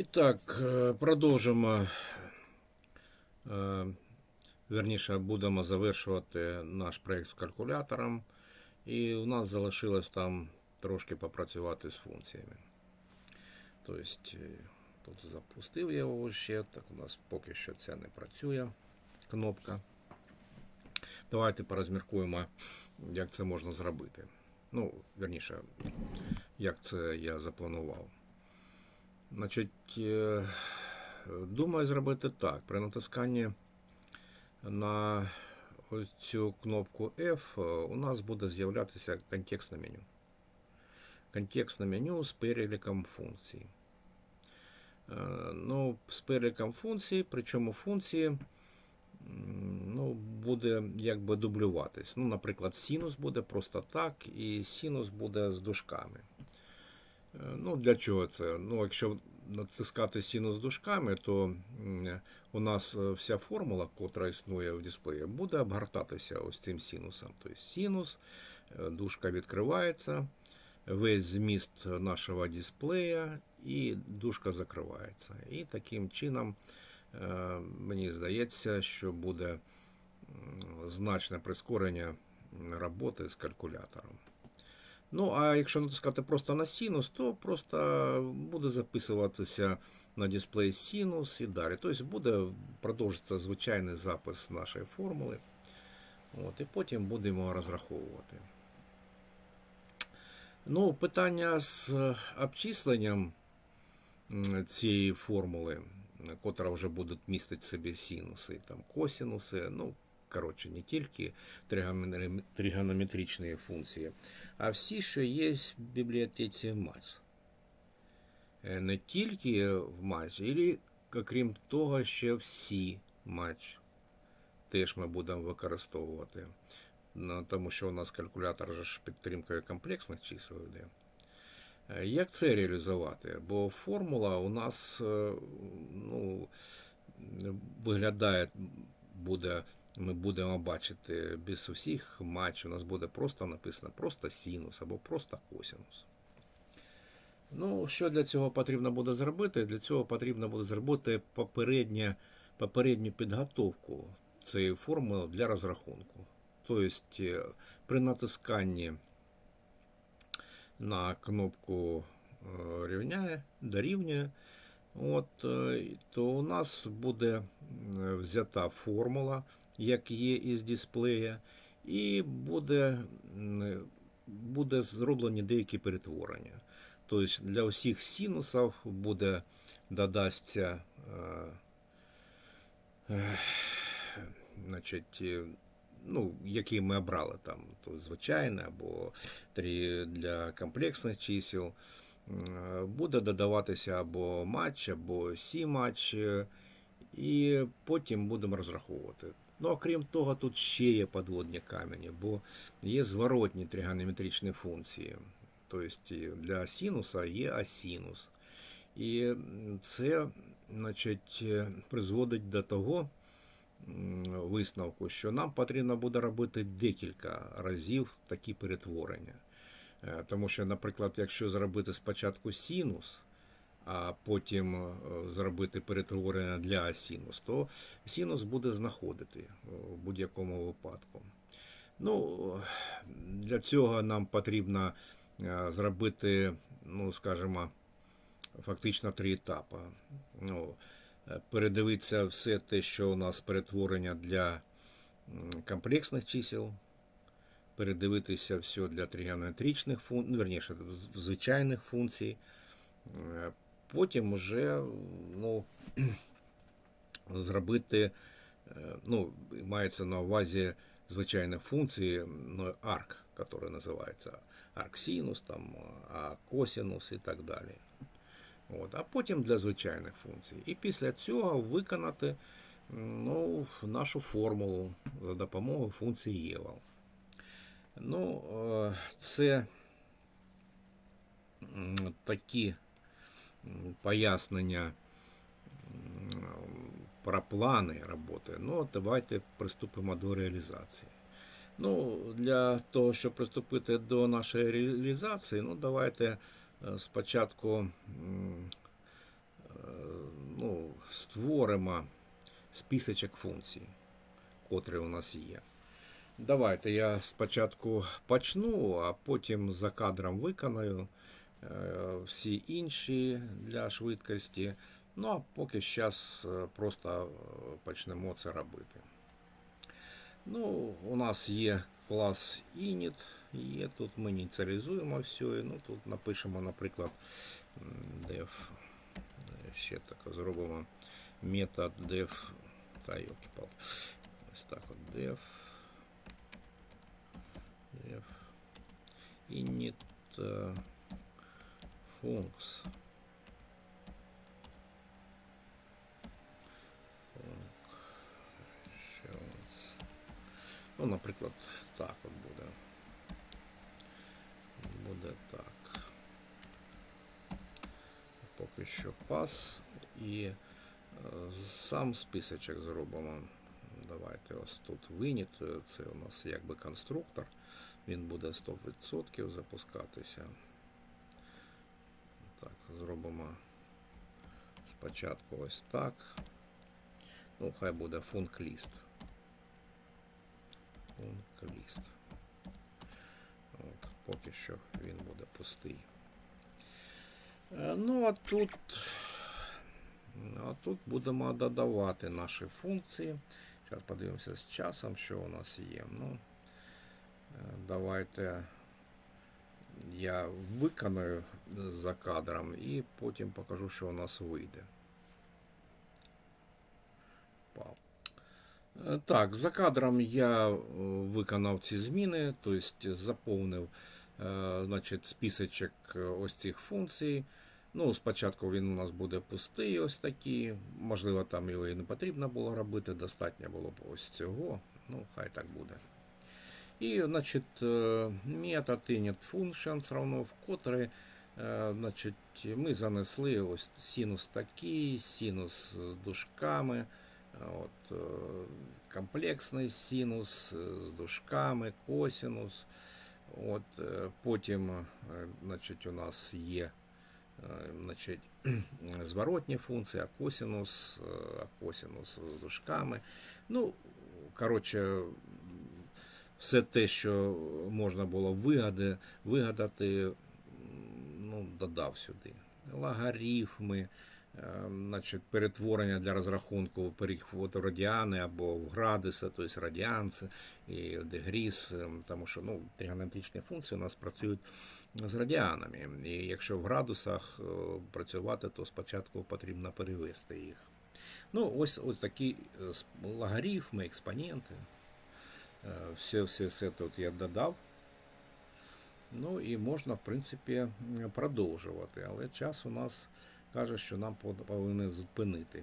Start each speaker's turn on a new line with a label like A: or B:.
A: І так, е, продовжимо. е, Верніше, будемо завершувати наш проєкт з калькулятором. І у нас залишилось там трошки попрацювати з функціями. Тобто, тут запустив я його ще, так у нас поки що це не працює кнопка. Давайте порозміркуємо, як це можна зробити. Ну, верніше, як це я запланував. Значить, е, думаю зробити так. При натисканні на ось цю кнопку F е, у нас буде з'являтися контекстне меню. Контекстне меню з переліком функцій. Е, Ну, з переліком функцій, причому функції ну, буде якби дублюватись. Ну, наприклад, синус буде просто так, і синус буде з дужками. Е, Ну, для чого це? Ну, якщо натискати синус дужками, то у нас е, вся формула, котра існує в дисплеї, буде обгортатися ось цим синусом. Тобто синус, е, дужка відкривається, весь зміст нашого дисплея і дужка закривається. І таким чином, мені здається, що буде значне прискорення роботи з калькулятором. Ну, а якщо натискати просто на синус, то просто буде записуватися на дисплей синус і далі. Тобто буде продовжитися звичайний запис нашої формули. От, і потім будемо розраховувати. Ну, питання з обчисленням цієї формули, котра вже буде містити в собі синуси, там, косинуси, ну, коротше, не тільки тригономе- тригонометричні функції, а всі, що є в бібліотеці матч. Е, Не тільки в матч, і окрім того, ще всі матч теж ми будемо використовувати. Ну, тому що у нас калькулятор ж підтримкою комплексних чисел йде. Е, Як це реалізувати? Бо формула у нас е, ну, виглядає, буде, ми будемо бачити без усіх матчів. У нас буде просто написано просто синус або просто косинус. Ну, що для цього потрібно буде зробити? Для цього потрібно буде зробити попереднє, попередню підготовку цієї формули для розрахунку. Тобто е, при натисканні на кнопку е, рівняє, дорівнює, от, е, то у нас буде взята формула, як є із дисплея, і буде, буде зроблені деякі перетворення. Тобто для всіх синусів буде додасться е, значить, е, ну, які ми обрали там, то звичайне або три для комплексних чисел. Буде додаватися або матч, або сі матч, е, і потім будемо розраховувати. Ну, окрім того, тут ще є подводні камені, бо є зворотні тригонометричні функції. Тобто для синуса є асинус. І це значить, призводить до того висновку, що нам потрібно буде робити декілька разів такі перетворення. Е, Тому що, наприклад, якщо зробити спочатку синус, а потім е, зробити перетворення для асинус, то синус буде знаходити е, в будь-якому випадку. Ну, для цього нам потрібно е, зробити, ну, скажімо, фактично три етапи. Ну, передивитися все те, що у нас перетворення для комплексних чисел, передивитися все для тригонометричних функцій, верніше, звичайних функцій. Потім вже ну, зробити, е, ну, мається на увазі звичайних функцій, ну, арк, який називається арксинус, там, а косинус і так далі. От, а потім для звичайних функцій. І після цього виконати ну, нашу формулу за допомогою функції євал. Ну, е, це такі пояснення про плани роботи. Ну, давайте приступимо до реалізації. Ну, для того, щоб приступити до нашої реалізації, ну, давайте е, спочатку е, ну, створимо списочок функцій, котрі у нас є. Давайте я спочатку почну, а потім за кадром виконаю всі інші для швидкості. Ну а поки зараз просто е, почнемо це робити. Ну, у нас є клас init, є тут ми ініціалізуємо все. Ну, тут напишемо, наприклад, е, Ще так зробимо метод def. Та йоки палки Ось так от def. Def. Init Func. Ще у. Ну, наприклад, так от буде. Буде так. Поки що пас і е, сам списочок зробимо. Давайте ось тут виніт. Це у нас якби конструктор. Він буде 100% запускатися. Зробимо спочатку ось так. Ну, хай буде функ-ліст. Функ-ліст. От, поки що він буде пустий. Е, Ну, а тут, а тут будемо додавати наші функції. Зараз подивимося з часом, що у нас є. Ну, е, давайте я виконую за кадром і потім покажу, що у нас вийде. Е, Так, за кадром я е, виконав ці зміни, тобто заповнив е, значить, списочок ось цих функцій. Ну, спочатку він у нас буде пустий, ось такий. Можливо, там його і не потрібно було робити, достатньо було б ось цього. Ну, хай так буде. І, значить, е, метод init functions равно, в котрий е, значить, ми занесли ось синус такий, синус з дужками. От, е, комплексний синус е, з дужками, косинус. От, е, потім е, значить, у нас є е, значить, зворотні функції, акосинус, е, акосинус з дужками. Ну, коротше, все те, що можна було вигади, вигадати, ну, додав сюди. Логарифми, е, значить, перетворення для розрахунку переход радіани або в градуси, тобто радіанці і дегріс, е, тому що ну, тригонометричні функції у нас працюють з радіанами. І якщо в градусах е, працювати, то спочатку потрібно перевести їх. Ну, ось, ось такі логарифми, експоненти. Е, Все, все, все тут я додав. Ну і можна, в принципі, продовжувати. Але час у нас каже, що нам пов- повинен зупинити.